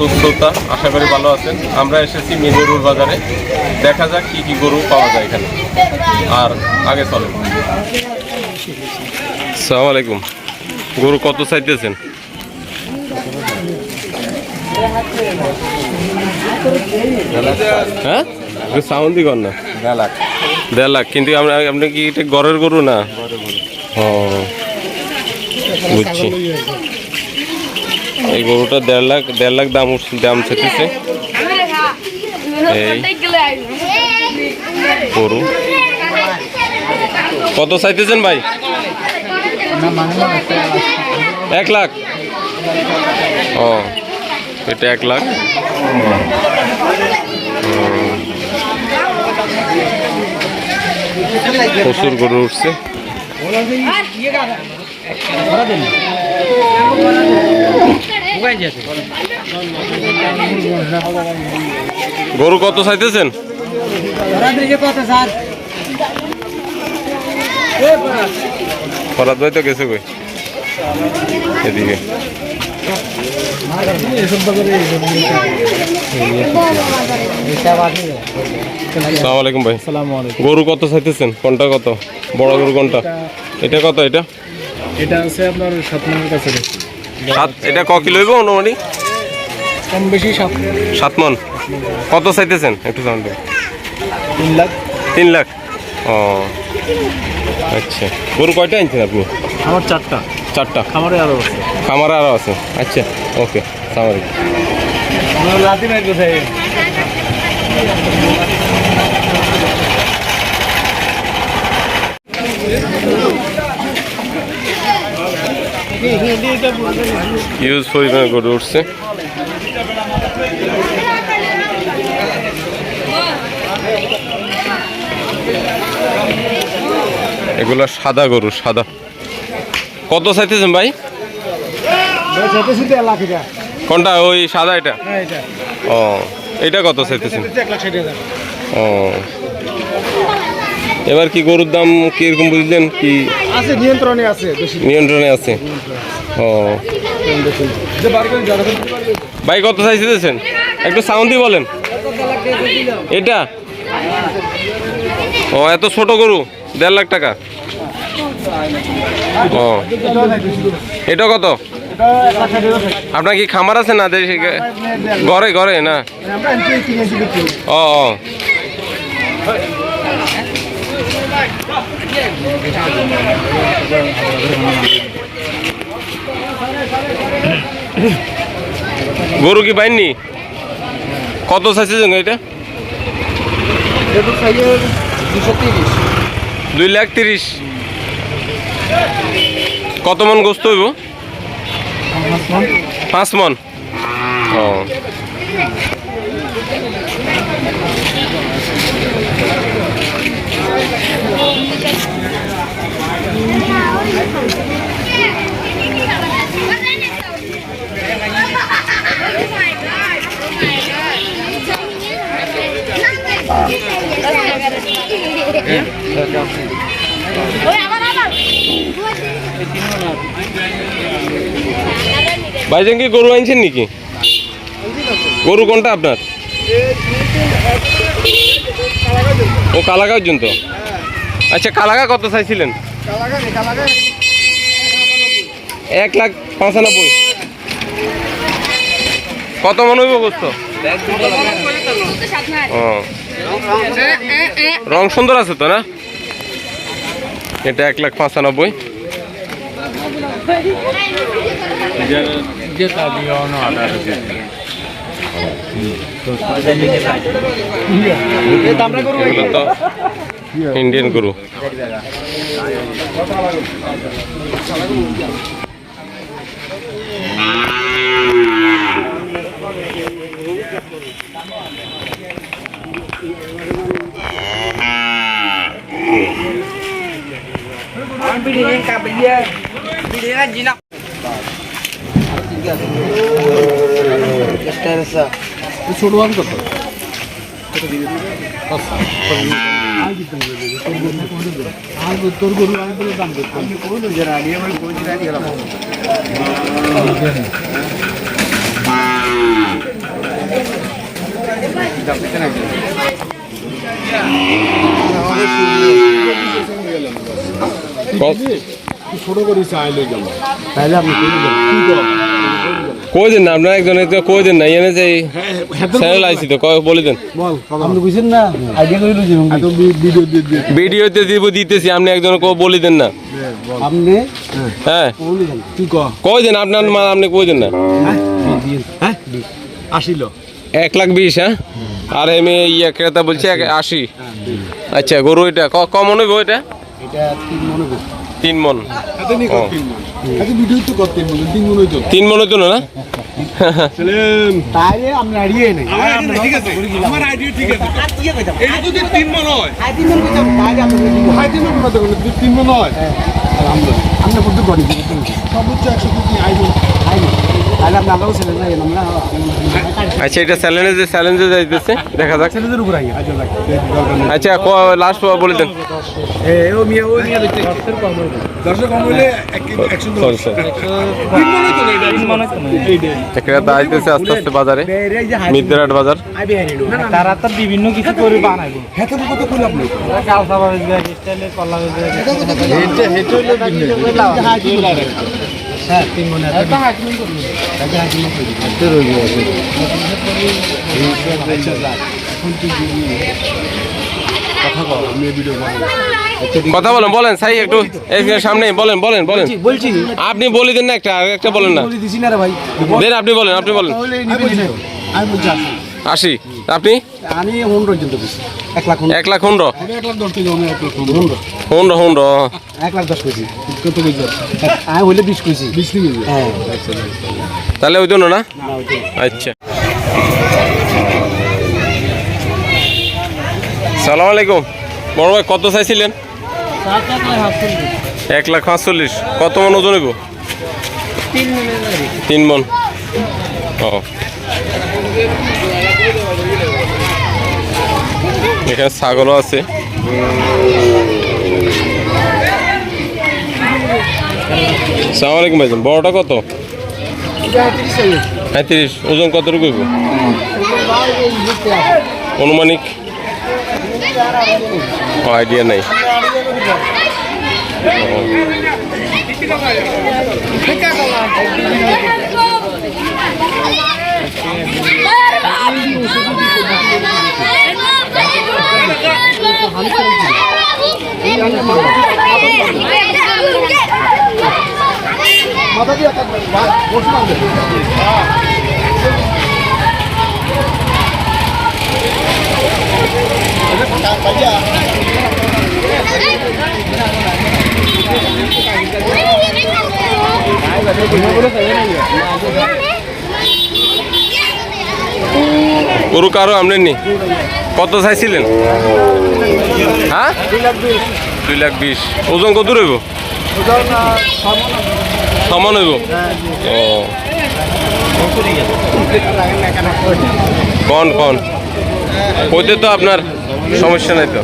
সুস্থতা আশা করি ভালো আছেন। আমরা এসেছি মিজুরুর বাজারে। দেখা যাক কি কি গরু পাওয়া যায় এখানে। আর আগে চলে সালাম আলাইকুম। গরু কত চাইতেছেন? হ্যাঁ? না। দেড় লাখ কিন্তু আপনি কি এটা ঘরের গরু না? ও বুঝছি। এই গরুটা দেড় লাখ দেড় লাখ দাম দাম চেতেছে গরু। কত চাইতেছেন ভাই? এক লাখ। ও, এটা এক লাখ। প্রচুর গরু উঠছে। গরু কত চাইতেছেন? ফরাদ ভাই তো গেছে কই? এদিকে। ভাই। গরু কত চাইতেছেন? কোনটা কত? বড় গরু কোনটা? এটা কত এটা? এটা আছে আপনার সাত মনের কাছে। সাত এটা ক কিলো হইব অনুমানিক? কম বেশি সাত। সাত মন। কত চাইতেছেন? একটু জানান তিন লাখ। তিন লাখ? ও আচ্ছা। গরু কয়টা আনছেন আপনি? আমার চারটা। চারটা? খামারে আরও আছে। খামার আরও আছে। আচ্ছা ওকে সালাম আলাইকুম লাতি নাই কোথায় ইউজ পরিমাণে গরু উঠছে। এগুলো সাদা গরু সাদা। কত চাইতেছেন ভাই? কোনটা? ওই সাদা এটা? হ্যাঁ ও এটা কত চাইতেছেন? ও। এবার কি গরুর দাম কীরকম বুঝলেন? কি আছে নিয়ন্ত্রণে আছে বেশি। নিয়ন্ত্রণে আছে। ও। ভাই কত চাইতেছেন একটু সাউন্ডই বলেন। এটা? ও এত ছোট গরু দেড় লাখ টাকা। ও। এটা কত? আপনার কি খামার আছে না ঘরে ঘরে না? ও ও। গরু কি পাইনি কত চাইছেন এটা? দুই লাখ তিরিশ। কত মন গোস্ত হইব? পাঁচ মন। ও। ভাইজান কি গরু আনছেন নাকি? গরু কোনটা আপনার? ও কালাগা পর্যন্ত? আচ্ছা কালাগা কত চাইছিলেন? এক লাখ পঁচানব্বই। কত মনে হইব ও। রং সুন্দর আছে তো না? এটা এক লাখ পঁচানব্বই। ইন্ডিয়ান তো ইন্ডিয়ান গরু ছোট আম কত তোর গরু আমি বলে দাম করতাম ছোট না, আপনার একজন একজন কই না এনে যে চ্যানেল আইছি তো, কয় বলে দেন। ভিডিও দিব, দিতেছি, আপনি একজন কো বলে দেন না। আপনি হ্যাঁ। বলি আপনার মা আপনি কই না। হ্যাঁ আসিল এক লাখ বিশ হ্যাঁ? আর আমি ইয়ে ক্রেতা বলছি আশি। আচ্ছা গরু এটা কমন হইব এটা এটা? তিন মন। তিন মন? এত ভিডিও তো কত তিন মন? তিন মন হইতো তিন হইতো না? না সেলেম তাইলে আপনি আইডিয়া নেই। ঠিক আছে। আমার আইডিয়া ঠিক আছে। এটা যদি তিন হয়। হয় তাই না? আচ্ছা এটা চ্যালেঞ্জে চ্যালেঞ্জে যাইতেছে। দেখা যাক। ছেলেদের উপর আচ্ছা আচ্ছা লাস্ট বলে দেন ক্রেতা আইতেছে আস্তে আস্তে বাজারে। এই যে হাই মিদ্রাট বাজার তারা তো বিভিন্ন কিছু করে বানাইবো হ্যাঁ কথা বলেন বলেন সাই একটু এই সামনে বলেন বলেন বলেন। বলছি আপনি বলে দেন না একটা একটা বলেন না। দেন আপনি বলেন আপনি বলেন। আশি আপনি? আমি হোম পর্যন্ত এক লাখ এক লাখ আমি এক লাখ দশ কেজি এক লাখ কম হুন্ড্র হুন্ড্র এক লাখ দশ কেজি। কত কেজি? আমি হইলে বিশ কেজি। বিশ কেজি? হ্যাঁ। তাহলে ওই জন্য না? আচ্ছা। সালাম আলাইকুম। বড় ভাই কত চাইছিলেন? এক লাখ পাঁচচল্লিশ। কত মন ওজন হইব? তিন মন। ও। এখানে ছাগলও আছে। সালাম আলাইকুম ভাইজান বড়টা কত? পঁয়ত্রিশ। ওজন কতটুকু অনুমানিক? আইডিয়া নাই। মাথা দিয়ে বসে গরু কারও আমলেননি কত চাইছিলেন? হ্যাঁ? দুই লাখ বিশ। ওজন কত রইব? সমান হইব? ও। কন কন? ওইতে তো আপনার সমস্যা নাই তো।